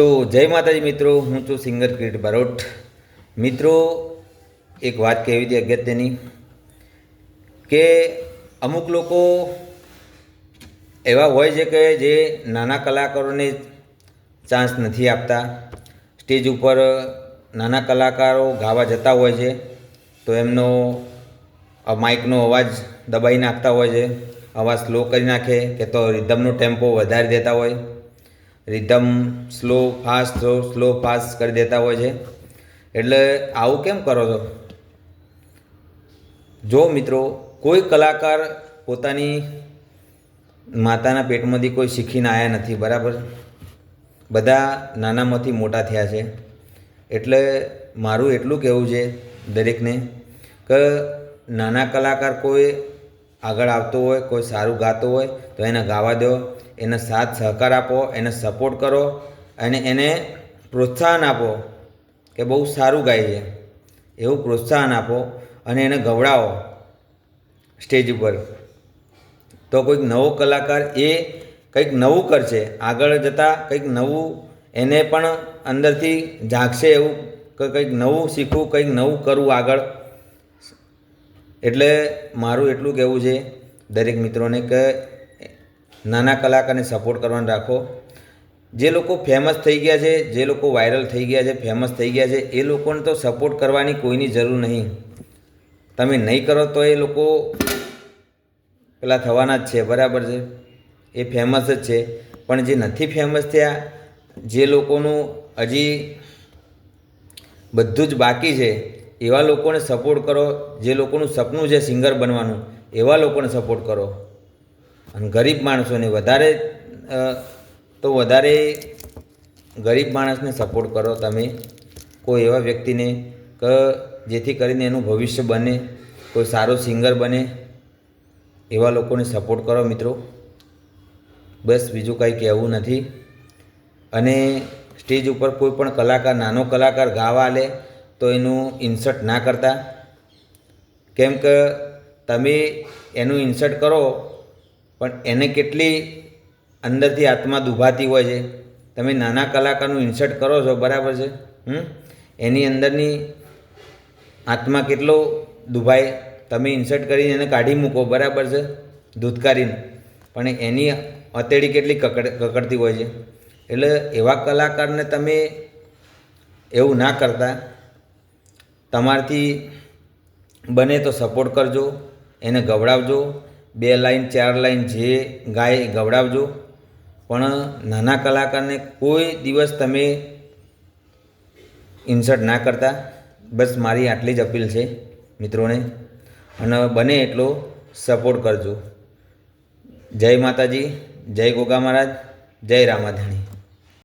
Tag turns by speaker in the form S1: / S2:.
S1: તો જય માતાજી મિત્રો, હું છું સિંગર કિરીટ બારોટ. મિત્રો, એક વાત કહેવી હતી અગત્યની કે અમુક લોકો એવા હોય છે કે જે નાના કલાકારોને ચાન્સ નથી આપતા. સ્ટેજ ઉપર નાના કલાકારો ગાવા જતા હોય છે, તો એમનો માઇકનો અવાજ દબાઈ નાખતા હોય છે, અવાજ સ્લો કરી નાખે કે તો રિધમનો ટેમ્પો વધારી દેતા હોય. Rhythm, slow, fast slow slow, fast કરી દેતા હોય છે. એટલે આવું કેમ કરો છો? જો મિત્રો, કોઈ કલાકાર પોતાની માતાના પેટમાંથી કોઈ શીખીને આવ્યા નથી, બરાબર? બધા નાનામાંથી મોટા થયા છે. એટલે મારું એટલું કહેવું છે દરેકને કે નાના કલાકાર કોઈ આગળ આવતો હોય, કોઈ સારું ગાતો હોય, તો એને ગાવા દો. એને સાથ સહકાર આપો, એને સપોર્ટ કરો અને એને પ્રોત્સાહન આપો કે બહુ સારું ગાય છે. એવું પ્રોત્સાહન આપો અને એને ગવડાવો સ્ટેજ ઉપર. તો કોઈક નવો કલાકાર એ કંઈક નવું કરશે, આગળ જતાં કંઈક નવું એને પણ અંદરથી જાગશે એવું કે, કંઈક નવું શીખવું, કંઈક નવું કરવું આગળ. એટલે મારું એટલું કહેવું છે દરેક મિત્રોને કે નાના કલાકારને સપોર્ટ કરવાનું રાખો. જે લોકો ફેમસ થઈ ગયા છે, જે લોકો વાયરલ થઈ ગયા છે ફેમસ થઈ ગયા છે, એ લોકોને તો સપોર્ટ કરવાની કોઈની જરૂર નહીં. તમે નહીં કરો તો એ લોકો પેલા થવાના જ છે, બરાબર છે? એ ફેમસ જ છે. પણ જે નથી ફેમસ થયા, જે લોકોનું હજી બધું જ બાકી છે, એવા લોકોને સપોર્ટ કરો. જે લોકોનું સપનું છે સિંગર બનવાનું, એવા લોકોને સપોર્ટ કરો. અને ગરીબ માણસોને વધારે તો વધારે ગરીબ માણસને સપોર્ટ કરો તમે. કોઈ એવા વ્યક્તિને કે જેથી કરીને એનું ભવિષ્ય બને, કોઈ સારો સિંગર બને, એવા લોકોને સપોર્ટ કરો મિત્રો. બસ બીજું કાંઈ કહેવું નથી. અને સ્ટેજ ઉપર કોઈ પણ કલાકાર, નાનો કલાકાર ગાવા લે તો એનું ઇન્સર્ટ ના કરતા. કેમ કે તમે એનું ઇન્સર્ટ કરો પણ એને કેટલી અંદરથી આત્મા દુભાતી હોય છે. તમે નાના કલાકારનું ઇન્સર્ટ કરો છો, બરાબર છે? એની અંદરની આત્મા કેટલો દુભાય? તમે ઇન્સર્ટ કરીને એને કાઢી મૂકો, બરાબર છે? ધૂતકારીને. પણ એની હથેળી કેટલી કકડ, કકડતી હોય છે? એટલે એવા કલાકારને તમે એવું ના કરતા. તમારથી બને તો સપોર્ટ કરજો, એને ગવડાવજો બે લાઈન, ચાર લાઈન જે ગાય ગવડાવજો. પણ નાના કલાકારને કોઈ દિવસ તમે ઇન્સર્ટ ના કરતા. બસ મારી આટલી જ અપીલ છે મિત્રોને. અને બને એટલો સપોર્ટ કરજો. જય માતાજી, જય ગોગા મહારાજ, જય રામાધણી.